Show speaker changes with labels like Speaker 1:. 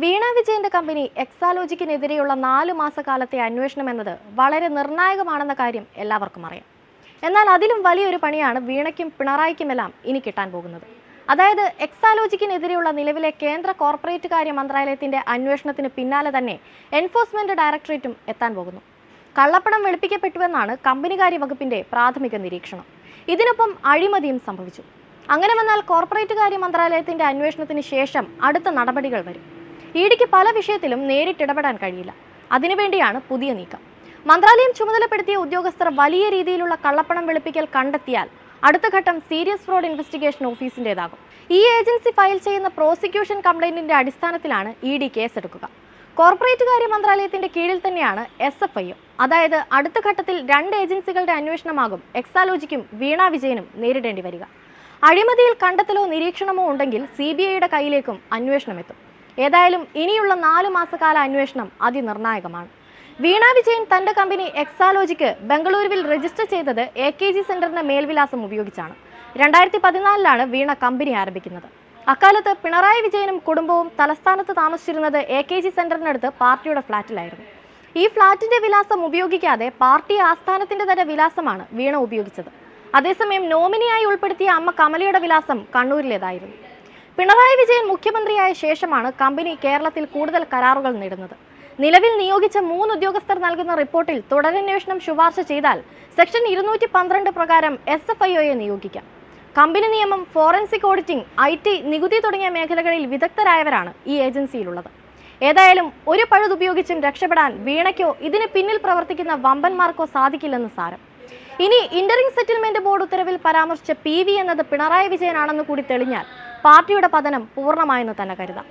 Speaker 1: വീണ വിജയന്റെ കമ്പനി എക്സാലോജിക്കിനെതിരെയുള്ള നാല് മാസക്കാലത്തെ അന്വേഷണം എന്നത് വളരെ നിർണായകമാണെന്ന കാര്യം എല്ലാവർക്കും അറിയാം. എന്നാൽ അതിലും വലിയൊരു പണിയാണ് വീണയ്ക്കും പിണറായിക്കുമെല്ലാം ഇനി കിട്ടാൻ പോകുന്നത്. അതായത് എക്സാലോജിക്കിനെതിരെയുള്ള നിലവിലെ കേന്ദ്ര കോർപ്പറേറ്റ് കാര്യ മന്ത്രാലയത്തിന്റെ അന്വേഷണത്തിന് പിന്നാലെ തന്നെ എൻഫോഴ്സ്മെന്റ് ഡയറക്ടറേറ്റും എത്താൻ പോകുന്നു. കള്ളപ്പണം വെളുപ്പിക്കപ്പെട്ടുവെന്നാണ് കമ്പനികാര്യ വകുപ്പിന്റെ പ്രാഥമിക നിരീക്ഷണം. ഇതിനൊപ്പം അഴിമതിയും സംഭവിച്ചു. അങ്ങനെ വന്നാൽ കോർപ്പറേറ്റ് കാര്യ മന്ത്രാലയത്തിന്റെ അന്വേഷണത്തിന് ശേഷം അടുത്ത നടപടികൾ വരും. ഇഡിക്ക് പല വിഷയത്തിലും നേരിട്ടിടപെടാൻ കഴിയില്ല. അതിനുവേണ്ടിയാണ് പുതിയ നീക്കം. മന്ത്രാലയം ചുമതലപ്പെടുത്തിയ ഉദ്യോഗസ്ഥർ വലിയ രീതിയിലുള്ള കള്ളപ്പണം വെളുപ്പിക്കൽ കണ്ടെത്തിയാൽ അടുത്ത ഘട്ടം സീരിയസ് ഫ്രോഡ് ഇൻവെസ്റ്റിഗേഷൻ ഓഫീസിന്റെതാകും ഈ ഏജൻസി ഫയൽ ചെയ്യുന്ന പ്രോസിക്യൂഷൻ കംപ്ലൈന്റിന്റെ അടിസ്ഥാനത്തിലാണ് ഇ ഡി കേസെടുക്കുക. കോർപ്പറേറ്റ് കാര്യ മന്ത്രാലയത്തിന്റെ കീഴിൽ തന്നെയാണ് എസ് എഫ് ഐ അതായത് അടുത്ത ഘട്ടത്തിൽ രണ്ട് ഏജൻസികളുടെ അന്വേഷണമാകും എക്സാലോജിക്കും വീണ വിജയനും നേരിടേണ്ടി വരിക. അഴിമതിയിൽ കണ്ടെത്തലോ നിരീക്ഷണമോ ഉണ്ടെങ്കിൽ സി ബി ഐയുടെ കയ്യിലേക്കും അന്വേഷണം എത്തും. ഏതായാലും ഇനിയുള്ള നാലു മാസക്കാല അന്വേഷണം അതിനിർണായകമാണ്. വീണ വിജയൻ തന്റെ കമ്പനി എക്സാലോജിക്ക് ബംഗളൂരുവിൽ രജിസ്റ്റർ ചെയ്തത് എ കെ ജി സെന്ററിന്റെ മേൽവിലാസം ഉപയോഗിച്ചാണ്. രണ്ടായിരത്തി പതിനാലിലാണ് വീണ കമ്പനി ആരംഭിക്കുന്നത്. അക്കാലത്ത് പിണറായി വിജയനും കുടുംബവും തലസ്ഥാനത്ത് താമസിച്ചിരുന്നത് എ കെ ജി സെന്ററിനടുത്ത് പാർട്ടിയുടെ ഫ്ളാറ്റിലായിരുന്നു. ഈ ഫ്ളാറ്റിന്റെ വിലാസം ഉപയോഗിക്കാതെ പാർട്ടി ആസ്ഥാനത്തിന്റെ തന്നെ വിലാസമാണ് വീണ ഉപയോഗിച്ചത്. അതേസമയം നോമിനിയായി ഉൾപ്പെടുത്തിയ അമ്മ കമലയുടെ വിലാസം കണ്ണൂരിലേതായിരുന്നു. പിണറായി വിജയൻ മുഖ്യമന്ത്രിയായ ശേഷമാണ് കമ്പനി കേരളത്തിൽ കൂടുതൽ കരാറുകൾ നേടുന്നത്. നിലവിൽ നിയോഗിച്ച മൂന്ന് ഉദ്യോഗസ്ഥർ നൽകുന്ന റിപ്പോർട്ടിൽ തുടരന്വേഷണം ശുപാർശ ചെയ്താൽ സെക്ഷൻ ഇരുന്നൂറ്റി പന്ത്രണ്ട് പ്രകാരം എസ് എഫ് ഐ ഒയെ നിയോഗിക്കാം. കമ്പനി നിയമം ഫോറൻസിക് ഓഡിറ്റിംഗ് ഐ ടി നികുതി തുടങ്ങിയ മേഖലകളിൽ വിദഗ്ധരായവരാണ് ഈ ഏജൻസിയിലുള്ളത്. ഏതായാലും ഒരു പഴുതുപയോഗിച്ചും രക്ഷപ്പെടാൻ വീണയ്ക്കോ ഇതിന് പിന്നിൽ പ്രവർത്തിക്കുന്ന വമ്പന്മാർക്കോ സാധിക്കില്ലെന്ന് സാരം. ഇനി ഇന്ററിംഗ് സെറ്റിൽമെന്റ് ബോർഡ് ഉത്തരവിൽ പരാമർശിച്ച പി വി എന്നത് പിണറായി വിജയനാണെന്ന് കൂടി തെളിഞ്ഞാൽ പാർട്ടിയുടെ പതനം പൂർണമായെന്ന് തന്നെ കരുതാം